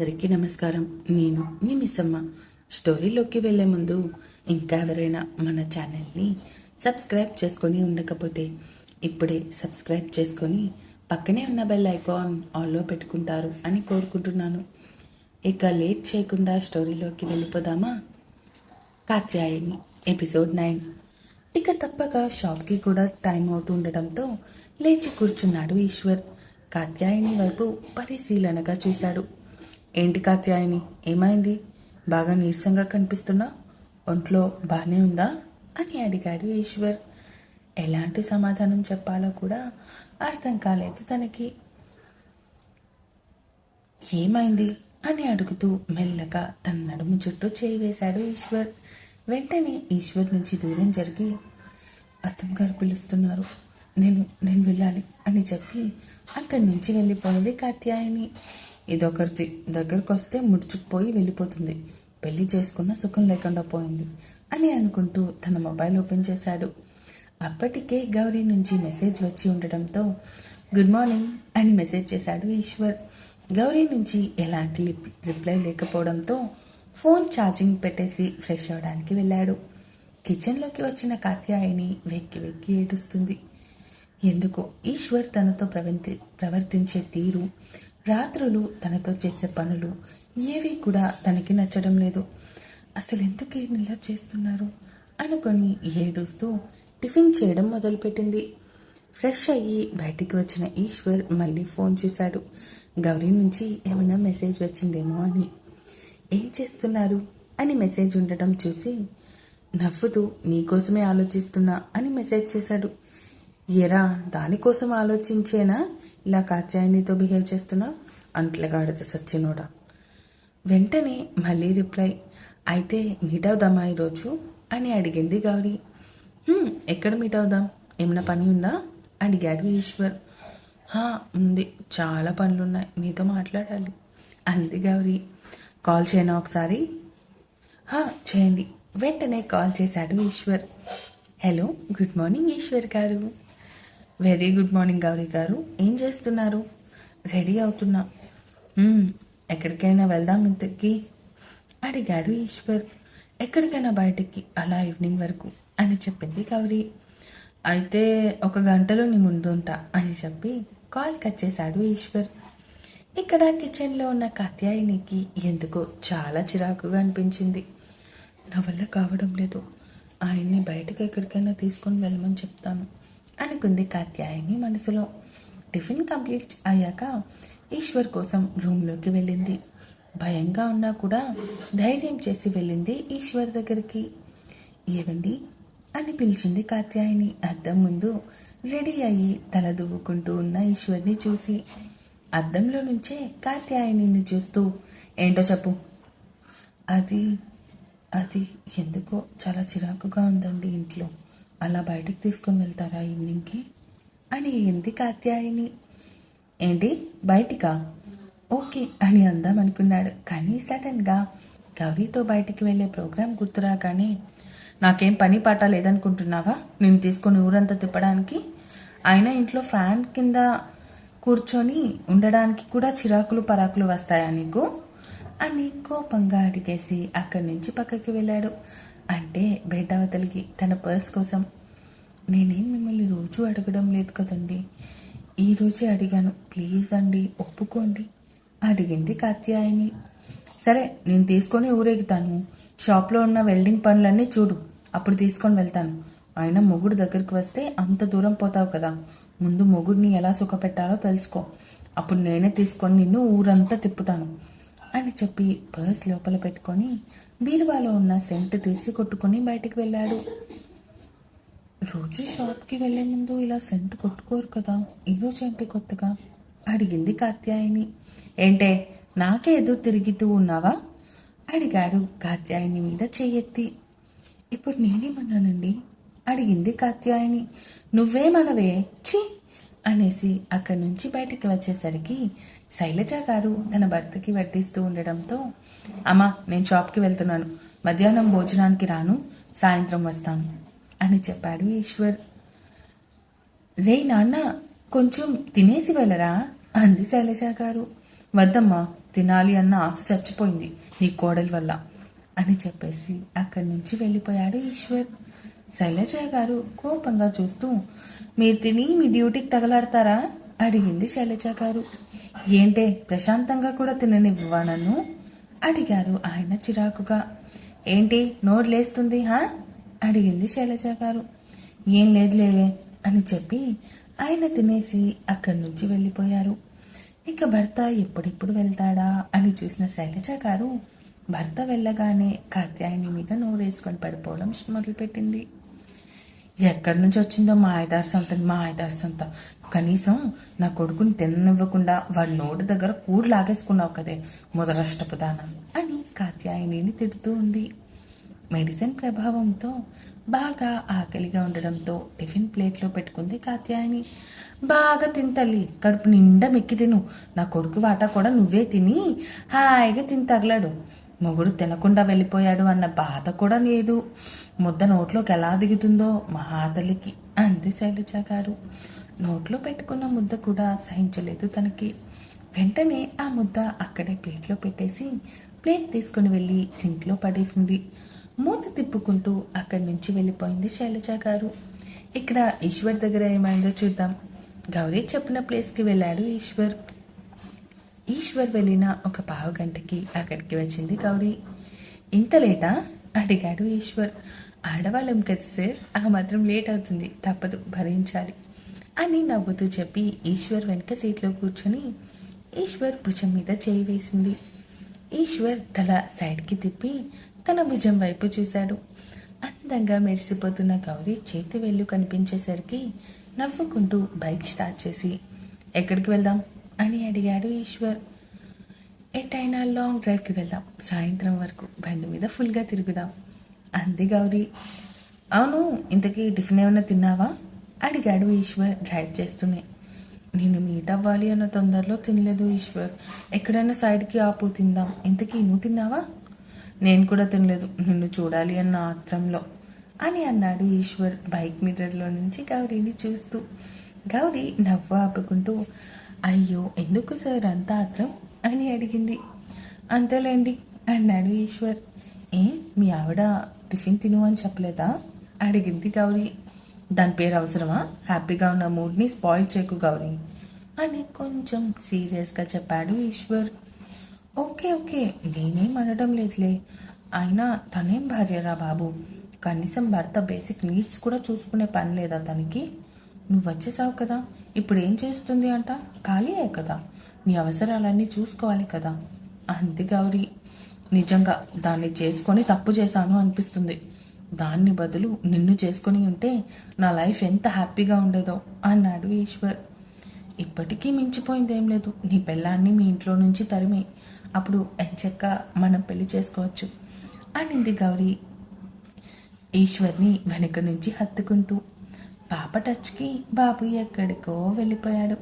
అందరికీ నమస్కారం. నేను మీ మిస్సమ్మ. స్టోరీలోకి వెళ్ళే ముందు ఇంకా ఎవరైనా మన ఛానల్ని సబ్స్క్రైబ్ చేసుకొని ఉండకపోతే ఇప్పుడే సబ్స్క్రైబ్ చేసుకొని పక్కనే ఉన్న బెల్ ఐకాన్ ఆల్లో పెట్టుకుంటారు అని కోరుకుంటున్నాను. ఇక లేట్ చేయకుండా స్టోరీలోకి వెళ్ళిపోదామా? Katyayani episode nine. ఇక తప్పక షాప్కి కూడా టైం అవుతూ ఉండటంతో లేచి కూర్చున్నాడు ఈశ్వర్. కాత్యాయని వైపు పరిశీలనగా చూశాడు. ఏంటి కాత్యాయని? ఏమైంది? బాగా నీరసంగా కనిపిస్తున్నా? ఒంట్లో బాగానే ఉందా? అని అడిగాడు ఈశ్వర్. ఎలాంటి సమాధానం చెప్పాలో కూడా అర్థం కాలేదు తనకి. ఏమైంది? అని అడుగుతూ మెల్లగా తన నడుము చుట్టూ చేయి వేశాడు ఈశ్వర్. వెంటనే ఈశ్వర్ నుంచి దూరం జరిగి అత్తమ్మ గారు పిలుస్తున్నారు. నేను నేను వెళ్ళాలి అని చెప్పి అక్కడి నుంచి వెళ్ళిపోయింది కాత్యాయని. ఇదొకటి దగ్గరకు వస్తే ముడుచుకుపోయి వెళ్ళిపోతుంది. పెళ్ళి చేసుకున్న సుఖం లేకుండా పోయింది అని అనుకుంటూ తన మొబైల్ ఓపెన్ చేశాడు. అప్పటికే గౌరీ నుంచి మెసేజ్ వచ్చి ఉండడంతో గుడ్ మార్నింగ్ అని మెసేజ్ చేశాడు ఈశ్వర్. గౌరీ నుంచి ఎలాంటి రిప్లై లేకపోవడంతో ఫోన్ ఛార్జింగ్ పెట్టేసి ఫ్రెష్ అవడానికి వెళ్ళాడు. కిచెన్లోకి వచ్చిన కాత్యాయని వెక్కి వెక్కి ఏడుస్తుంది. ఎందుకు? ఈశ్వర్ తనతో ప్రవర్తి ప్రవర్తించే తీరు రాత్రులు తనతో చేసే పనులు ఏవి కూడా తనకి నచ్చడం లేదు. అసలు ఎందుకు ఇలా చేస్తున్నారు? అనుకొని ఏడుస్తూ టిఫిన్ చేయడం మొదలుపెట్టింది. ఫ్రెష్ అయ్యి బయటికి వచ్చిన ఈశ్వర్ మళ్ళీ ఫోన్ చూశాడు. గౌరీ నుంచి ఏమైనా మెసేజ్ వచ్చిందేమో అని. ఏం చేస్తున్నారు? అని మెసేజ్ ఉండటం చూసి నవ్వుతూ నీకోసమే ఆలోచిస్తున్నా అని మెసేజ్ చేశాడు. ఎరా దానికోసం ఆలోచించేనా? ఇలా కాచాయనితో బిహేవ్ చేస్తున్నా? అంట్లగాడితే సచ్చినోడా. వెంటనే మళ్ళీ రిప్లై. అయితే మీట్ అవుదామా ఈరోజు? అని అడిగింది గౌరీ. ఎక్కడ మీట్ అవుదాం ఏమైనా పని ఉందా? అడిగాడు ఈశ్వర్. "హా, ఉంది. చాలా పనులున్నాయి. నీతో మాట్లాడాలి. అంది గౌరీ. కాల్ చేయనా ఒకసారి? "హా, చేయండి. వెంటనే కాల్ చేశాడు Eshwar. Hello good morning Eshwar garu. Very good morning Gauri గారు. ఏం చేస్తున్నారు? రెడీ అవుతున్నా. ఎక్కడికైనా వెళ్దాం ఇంతకి? అడిగాడు ఈశ్వర్. ఎక్కడికైనా బయటికి అలా ఈవినింగ్ వరకు అని చెప్పింది గౌరీ. అయితే ఒక గంటలో నీ ముందుంటా అని చెప్పి కాల్ కట్ చేశాడు ఈశ్వర్. ఇక్కడ కిచెన్లో ఉన్న కాత్యాయనికి ఎందుకో చాలా చిరాకుగా అనిపించింది. నా వల్ల కావడం లేదు. ఆయన్ని బయటకు ఎక్కడికైనా తీసుకొని వెళ్ళమని చెప్తాను. అనుకుంది కాత్యాయని మనసులో. టిఫిన్ కంప్లీట్ అయ్యాక ఈశ్వర్ కోసం రూమ్లోకి వెళ్ళింది. భయంగా ఉన్నా కూడా ధైర్యం చేసి వెళ్ళింది ఈశ్వర్ దగ్గరికి. ఏవండి? అని పిలిచింది కాత్యాయని. అద్దం ముందు రెడీ అయ్యి తల దువ్వుకుంటూ ఉన్న ఈశ్వర్ని చూసి. అద్దంలో నుంచే కాత్యాయనిని చూస్తూ ఏంటో చెప్పు. అది అది ఎందుకో చాలా చిరాకుగా ఉందండి ఇంట్లో. అలా బయటికి తీసుకొని వెళ్తారా ఈవినింగ్కి? అని ఏంది కాత్యాయని? ఏంటి బయటికా? ఓకే అని అందాం అనుకున్నాడు. కానీ సడన్గా గౌరీతో బయటికి వెళ్ళే ప్రోగ్రాం గుర్తురాగానే నాకేం పని పాట లేదనుకుంటున్నావా? నేను తీసుకొని ఊరంతా తిప్పడానికి? అయినా ఇంట్లో ఫ్యాన్ కింద కూర్చొని ఉండడానికి కూడా చిరాకులు పరాకులు వస్తాయా నీకు? అని కోపంగా అడిగేసి అక్కడి నుంచి పక్కకి వెళ్ళాడు. అంటే బెడ్ అవతలికి తన పర్స్ కోసం. నేనేం మిమ్మల్ని రోజు అడగడం లేదు కదండి. ఈరోజే అడిగాను. ప్లీజ్ అండి ఒప్పుకోండి. అడిగింది కాత్యాయని. సరే నేను తీసుకొని ఊరేగుతాను. షాప్లో ఉన్న వెల్డింగ్ పనులన్నీ చూడు. అప్పుడు తీసుకొని వెళ్తాను. అయినా మొగుడు దగ్గరికి వస్తే అంత దూరం పోతావు కదా. ముందు మొగుడిని ఎలా సుఖపెట్టాలో తెలుసుకో. అప్పుడు నేనే తీసుకొని నిన్ను ఊరంతా తిప్పుతాను అని చెప్పి పర్స్ లోపల పెట్టుకొని బీరువాలో ఉన్న సెంట్ తీసి కొట్టుకొని బయటికి వెళ్ళాడు. రోజు షాప్కి వెళ్ళే ముందు ఇలా సెంట్ కొట్టుకోరు కదా ఈరోజు ఏంటి కొత్తగా? అడిగింది కాత్యాయని ఏంటే నాకే ఎదురు తిరుగుతూ ఉన్నావా? అడిగాడు కాత్యాయని మీద చెయ్యెత్తి. ఇప్పుడు నేనేమన్నానండి? అడిగింది కాత్యాయని నువ్వేమనవే? ఛీ! అనేసి అక్కడి నుంచి బయటికి వచ్చేసరికి శైలజ గారు తన భర్తకి వడ్డిస్తూ ఉండడంతో అమ్మా నేను షాప్కి వెళ్తున్నాను. మధ్యాహ్నం భోజనానికి రాను సాయంత్రం వస్తాను అని చెప్పాడు ఈశ్వర్. రే నాన్న కొంచెం తినేసి వెళ్ళరా? అంది శైలజ గారు. వద్దమ్మా తినాలి అన్న ఆశ చచ్చిపోయింది నీ కోడలి వల్ల అని చెప్పేసి అక్కడి నుంచి వెళ్ళిపోయాడు ఈశ్వర్. శైలజ గారు కోపంగా చూస్తూ మీరు తిని మీ డ్యూటీకి తగలాడతారా? అడిగింది శైలజ గారు. ఏంటే ప్రశాంతంగా కూడా తిననివ్వవా నన్ను? అడిగారు ఆయన చిరాకుగా. ఏంటి? నోరు లేస్తుంది హా? అడిగింది శైలజ గారు. ఏం లేదు లేవే అని చెప్పి ఆయన తినేసి అక్కడి నుంచి వెళ్ళిపోయారు. ఇక భర్త ఎప్పుడెప్పుడు వెళ్తాడా? అని చూసిన శైలజ గారు భర్త వెళ్ళగానే కాత్యాయని మీద నోరేసుకొని పడిపోవడం మొదలుపెట్టింది. ఎక్కడి నుంచి వచ్చిందో మా ఐదారు మా ఐదారు కనీసం నా కొడుకుని తిననివ్వకుండా వాడి నోటి దగ్గర కూడు లాగేసుకున్నావు కదే మొదలష్టపదానం అని కాత్యాయనిని తిడుతూ ఉంది. మెడిసిన్ ప్రభావంతో బాగా ఆకలిగా ఉండడంతో టిఫిన్ ప్లేట్లో పెట్టుకుంది కాత్యాయని. బాగా తింతల్లి కడుపు నిండా మెక్కి తిను. నా కొడుకు వాటా కూడా నువ్వే తిని హాయిగా తిని తగలాడు. మొగుడు తినకుండా వెళ్ళిపోయాడు అన్న బాధ కూడా లేదు. ముద్ద నోట్లోకి ఎలా దిగుతుందో మహాతల్లికి అంది శైలజ గారు. నోట్లో పెట్టుకున్న ముద్ద కూడా సహించలేదు. తనకి వెంటనే ఆ ముద్ద అక్కడే ప్లేట్లో పెట్టేసి ప్లేట్ తీసుకుని వెళ్ళి సింక్లో పడేసింది. మూత తిప్పుకుంటూ అక్కడి నుంచి వెళ్ళిపోయింది శైలజ గారు. ఇక్కడ ఈశ్వర్ దగ్గర ఏమైందో చూద్దాం. గౌరీ చెప్పిన ప్లేస్కి వెళ్ళాడు ఈశ్వర్. ఈశ్వర్ వెళ్ళిన ఒక పావు గంటకి అక్కడికి వచ్చింది గౌరీ. ఇంత లేటా? అడిగాడు ఈశ్వర్. ఆడవాళ్ళం కదా సార్ ఆ మాత్రం లేట్ అవుతుంది. తప్పదు భరించాలి. అని నవ్వుతూ చెప్పి ఈశ్వర్ వెనక సీట్లో కూర్చొని ఈశ్వర్ భుజం మీద చేయి వేసింది. ఈశ్వర్ తల సైడ్కి తిప్పి తన భుజం వైపు చూశాడు. అందంగా మెరిసిపోతున్న గౌరీ చేతి వెళ్ళు కనిపించేసరికి నవ్వుకుంటూ బైక్ స్టార్ట్ చేసి ఎక్కడికి వెళ్దాం? అని అడిగాడు ఈశ్వర్. ఎటైనా లాంగ్ డ్రైవ్కి వెళ్దాం. సాయంత్రం వరకు బండి మీద ఫుల్గా తిరుగుదాం. అంది గౌరీ. అవును ఇంతకీ టిఫిన్ ఏమైనా తిన్నావా? అడిగాడు ఈశ్వర్. డ్రైవ్ చేస్తూనే. నేను మీట్ అవ్వాలి అన్న తొందరలో తినలేదు ఈశ్వర్. ఎక్కడైనా సైడ్కి ఆపు తిందాం. ఇంతకీ నువ్వు తిన్నావా? నేను కూడా తినలేదు. నిన్ను చూడాలి అన్న ఆత్రంలో. అని అన్నాడు ఈశ్వర్ బైక్ మిర్రర్లో నుంచి గౌరీని చూస్తూ. గౌరీ నవ్వు ఆపుకుంటూ అయ్యో ఎందుకు సార్ అంత ఆత్రం? అని అడిగింది. అంతేలేండి అన్నాడు ఈశ్వర్. ఏ మీ ఆవిడ టిఫిన్ తిను అని చెప్పలేదా? అడిగింది గౌరీ. దాని పేరు అవసరమా? హ్యాపీగా ఉన్న మూడ్ని స్పాయిల్ చేయకు గౌరీ. అని కొంచెం సీరియస్గా చెప్పాడు ఈశ్వర్. ఓకే ఓకే నేనేం అనడం లేదులే. అయినా తనేం భార్యరా బాబు? కనీసం భర్త బేసిక్ నీడ్స్ కూడా చూసుకునే పని లేదా తనకి? నువ్వు వచ్చేసావు కదా? ఇప్పుడు ఏం చేస్తుంది అంట? ఖాళీయే కదా? నీ అవసరాలన్నీ చూసుకోవాలి కదా? అంది గౌరీ. నిజంగా దాన్ని చేసుకొని తప్పు చేశాను అనిపిస్తుంది. దాన్ని బదులు నిన్ను చేసుకొని ఉంటే నా లైఫ్ ఎంత హ్యాపీగా ఉండేదో అన్నాడు ఈశ్వర్. ఇప్పటికీ మించిపోయిందేం లేదు. నీ పెళ్ళాన్ని మీ ఇంట్లో నుంచి తరిమి అప్పుడు ఎంచక్క మనం పెళ్ళి చేసుకోవచ్చు అనింది గౌరీ. ఈశ్వర్ని వెనుక నుంచి హత్తుకుంటూ పాప టచ్కి బాబు ఎక్కడికో వెళ్ళిపోయాడు.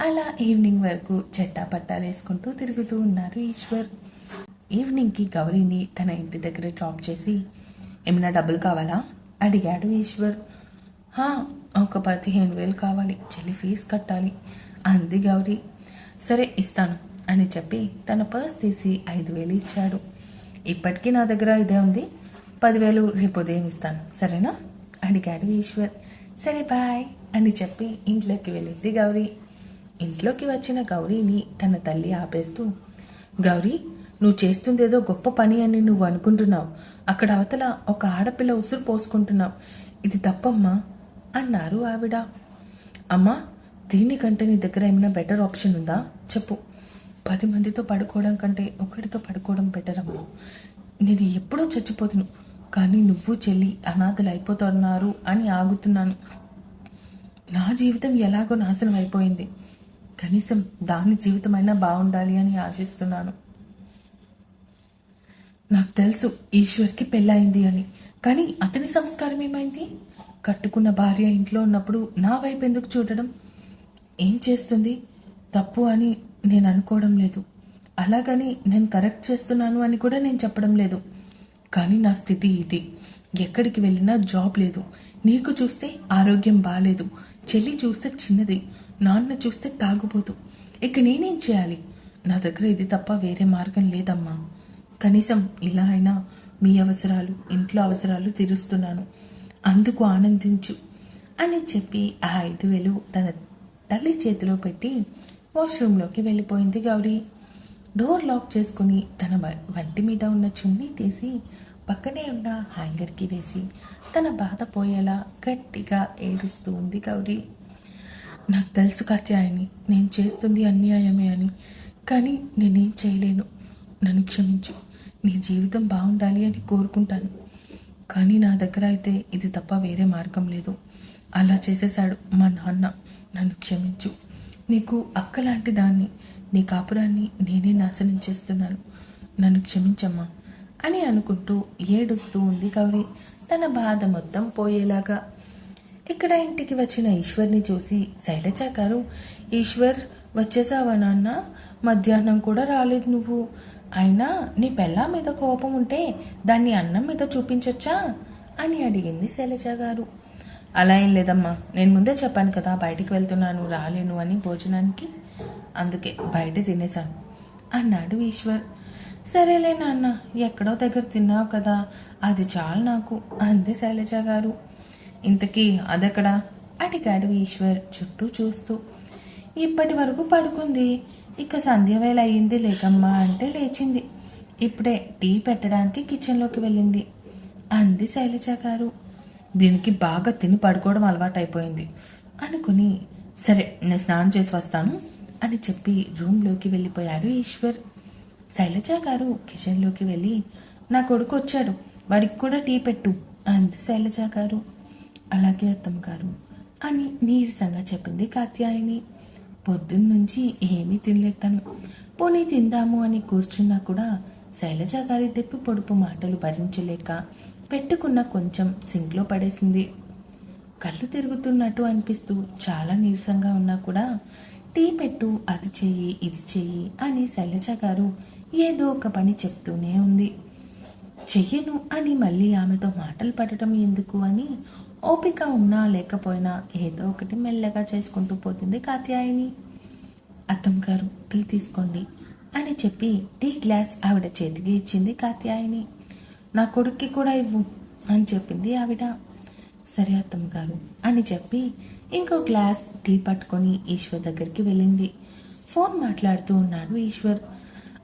అలా ఈవినింగ్ వరకు చెట్టా పట్టాలు వేసుకుంటూ తిరుగుతూ ఉన్నారు ఈశ్వర్. ఈవినింగ్కి గౌరీని తన ఇంటి దగ్గర డ్రాప్ చేసి ఏమైనా డబ్బులు కావాలా? అడిగాడు ఈశ్వర్. ఒక పదిహేను వేలు కావాలి. చెల్లి ఫీజు కట్టాలి. అంది గౌరీ. సరే ఇస్తాను అని చెప్పి తన పర్స్ తీసి ఐదు వేలు ఇచ్చాడు. ఇప్పటికీ నా దగ్గర ఇదే ఉంది. పదివేలు రేపు ఉదయం ఇస్తాను. సరేనా? అడిగాడు ఈశ్వర్. సరే బాయ్ అని చెప్పి ఇంట్లోకి వెళ్ళింది గౌరీ. ఇంట్లోకి వచ్చిన గౌరీని తన తల్లి ఆపేస్తూ గౌరీ నువ్వు చేస్తుందేదో గొప్ప పని అని నువ్వు అనుకుంటున్నావు. అక్కడ అవతల ఒక ఆడపిల్ల ఉసురు పోసుకుంటున్నావు. ఇది తప్పమ్మా అన్నారు ఆవిడ. అమ్మా దీనికంటే నీ దగ్గర ఏమైనా బెటర్ ఆప్షన్ ఉందా? చెప్పు. పది మందితో పడుకోవడం కంటే ఒకటితో పడుకోవడం బెటర్ అమ్మా. నేను ఎప్పుడో చచ్చిపోతును కానీ నువ్వు చెల్లి అనాథలు అయిపోతున్నారు అని ఆగుతున్నాను. నా జీవితం ఎలాగో నాశనం అయిపోయింది. కనీసం దాని జీవితమైనా బాగుండాలి అని ఆశిస్తున్నాను. నాకు తెలుసు ఈశ్వర్కి పెళ్ళయింది అని. కానీ అతని సంస్కారం ఏమైంది? కట్టుకున్న భార్య ఇంట్లో ఉన్నప్పుడు నా వైపు ఎందుకు చూడడం? ఏం చేస్తుంది? తప్పు అని నేను అనుకోవడం లేదు. అలాగని నేను కరెక్ట్ చేస్తున్నాను అని కూడా నేను చెప్పడం లేదు. కానీ నా స్థితి ఇది. ఎక్కడికి వెళ్ళినా జాబ్ లేదు. నీకు చూస్తే ఆరోగ్యం బాగాలేదు చెల్లి చూస్తే చిన్నది. నాన్న చూస్తే తాగుబోతు. ఇక నేనేం చేయాలి? నా దగ్గర ఇది తప్ప వేరే మార్గం లేదమ్మా. కనీసం ఇలా అయినా మీ అవసరాలు ఇంట్లో అవసరాలు తీరుస్తున్నాను. అందుకు ఆనందించు అని చెప్పి ఆ ఐదు వేలు తన తల్లి చేతిలో పెట్టి వాష్రూమ్లోకి వెళ్ళిపోయింది గౌరీ. డోర్ లాక్ చేసుకుని తన వంటి మీద ఉన్న చున్నీ తీసి పక్కనే ఉన్న హ్యాంగర్కి వేసి తన బాధ పోయేలా గట్టిగా ఏడుస్తూ ఉంది గౌరీ. నాకు తెలుసు కత్యాయని నేను చేస్తుంది అన్యాయమే అని కానీ నేనేం చేయలేను. నన్ను క్షమించు. నీ జీవితం బాగుండాలి అని కోరుకుంటాను. కానీ నా దగ్గర అయితే ఇది తప్ప వేరే మార్గం లేదు. అలా చేసేశాడు మా నాన్న. నన్ను క్షమించు. నీకు అక్క లాంటి దాన్ని నీ కాపురాన్ని నేనే నాశనం చేస్తున్నాను. నన్ను క్షమించమ్మా అని అనుకుంటూ ఏడుస్తూ ఉంది గౌరీ. తన బాధ మొత్తం పోయేలాగా. ఇక్కడ ఇంటికి వచ్చిన ఈశ్వర్ని చూసి శైలజ గారు ఈశ్వర్ వచ్చేసావా నాన్న? మధ్యాహ్నం కూడా రాలేదు నువ్వు. అయినా నీ పెళ్ళా మీద కోపం ఉంటే దాన్ని అన్నం మీద చూపించొచ్చా? అని అడిగింది శైలజ గారు. అలా ఏం లేదమ్మా నేను ముందే చెప్పాను కదా బయటికి వెళ్తున్నాను రాలేను అని భోజనానికి. అందుకే బయట తినేశాను అన్నాడు ఈశ్వర్. సరేలే నాన్న ఎక్కడో దగ్గర తిన్నావు కదా అది చాలు నాకు అంది శైలజ గారు. ఇంతకీ అదెక్కడా? అడిగాడు ఈశ్వర్ చుట్టూ చూస్తూ. ఇప్పటి వరకు పడుకుంది ఇక సంధ్యవేళ అయ్యింది లేకమ్మా అంటే లేచింది. ఇప్పుడే టీ పెట్టడానికి కిచెన్లోకి వెళ్ళింది. అంది శైలజ గారు. దీనికి బాగా తిని పడుకోవడం అలవాటైపోయింది. అనుకుని సరే నేను స్నానం చేసి వస్తాను అని చెప్పి రూమ్లోకి వెళ్ళిపోయాడు ఈశ్వర్. శైలజ గారు కిచెన్లోకి వెళ్ళి నా కొడుకు వచ్చాడు. వాడికి కూడా టీ పెట్టు అంది శైలజ గారు. అలాగే అత్తమ్మ గారు అని నీరసంగా చెప్పింది కాత్యాయని. పొద్దున్నుంచి ఏమీ తినలేదు తను. పోనీ తిందాము అని కూర్చున్నా కూడా శైలజ గారి దెప్పి పొడుపు మాటలు భరించలేక పెట్టుకున్న కొంచెం సింక్లో పడేసింది. కళ్ళు తిరుగుతున్నట్టు అనిపిస్తూ చాలా నీరసంగా ఉన్నా కూడా టీ పెట్టు అది చెయ్యి ఇది చెయ్యి అని శైలజ గారు ఏదో ఒక పని చెప్తూనే ఉంది. చెయ్యను అని మళ్ళీ ఆమెతో మాటలు పడటం ఎందుకు అని ఓపిక ఉన్నా లేకపోయినా ఏదో ఒకటి మెల్లగా చేసుకుంటూ పోతుంది కాత్యాయని. అత్తమ్మ గారు టీ తీసుకోండి అని చెప్పి టీ గ్లాస్ ఆవిడ చేతికి ఇచ్చింది కాత్యాయని. నా కొడుక్కి కూడా ఇవ్వు అని చెప్పింది ఆవిడ. సరే అత్తమ్మ గారు అని చెప్పి ఇంకో గ్లాస్ టీ పట్టుకొని ఈశ్వర్ దగ్గరికి వెళ్ళింది. ఫోన్ మాట్లాడుతూ ఉన్నాడు ఈశ్వర్.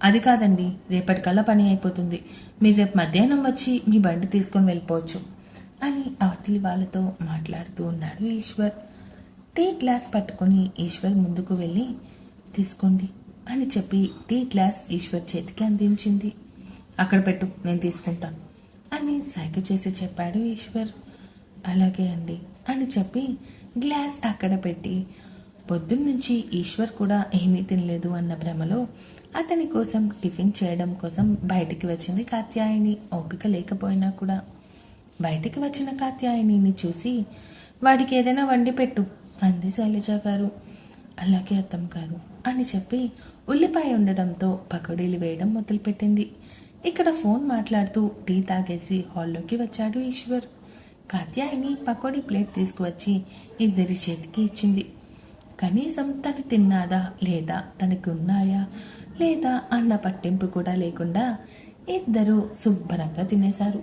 అది కాదండి రేపటికల్లా పని అయిపోతుంది. మీరు రేపు మధ్యాహ్నం వచ్చి మీ బండి తీసుకొని వెళ్ళిపోవచ్చు. అని అవతలి వాళ్ళతో మాట్లాడుతూ ఉన్నాడు ఈశ్వర్ టీ గ్లాస్ పట్టుకొని ఈశ్వర్ ముందుకు వెళ్ళి తీసుకోండి అని చెప్పి టీ గ్లాస్ ఈశ్వర్ చేతికి అందించింది. అక్కడ పెట్టు నేను తీసుకుంటా అని సైగ చేసి చెప్పాడు ఈశ్వర్. అలాగే అండి అని చెప్పి గ్లాస్ అక్కడ పెట్టి పొద్దున్నుంచి ఈశ్వర్ కూడా ఏమీ తినలేదు అన్న భ్రమలో అతని కోసం టిఫిన్ చేయడం కోసం బయటికి వచ్చింది కాత్యాయని. ఓపిక లేకపోయినా కూడా బయటికి వచ్చిన కాత్యాయనిని చూసి వాడికి ఏదైనా వండి పెట్టు అంది శైలజ గారు. అలాగే అత్తమ్మ గారు అని చెప్పి ఉల్లిపాయ ఉండడంతో పకోడీలు వేయడం మొదలుపెట్టింది. ఇక్కడ ఫోన్ మాట్లాడుతూ టీ తాగేసి హాల్లోకి వచ్చాడు ఈశ్వర్. కాత్యాయిని పకోడీ ప్లేట్ తీసుకువచ్చి ఇద్దరి చేతికి ఇచ్చింది. కనీసం తను తిన్నాదా లేదా తనకు ఉన్నాయా లేదా అన్న పట్టింపు కూడా లేకుండా ఇద్దరు శుభ్రంగా తినేశారు.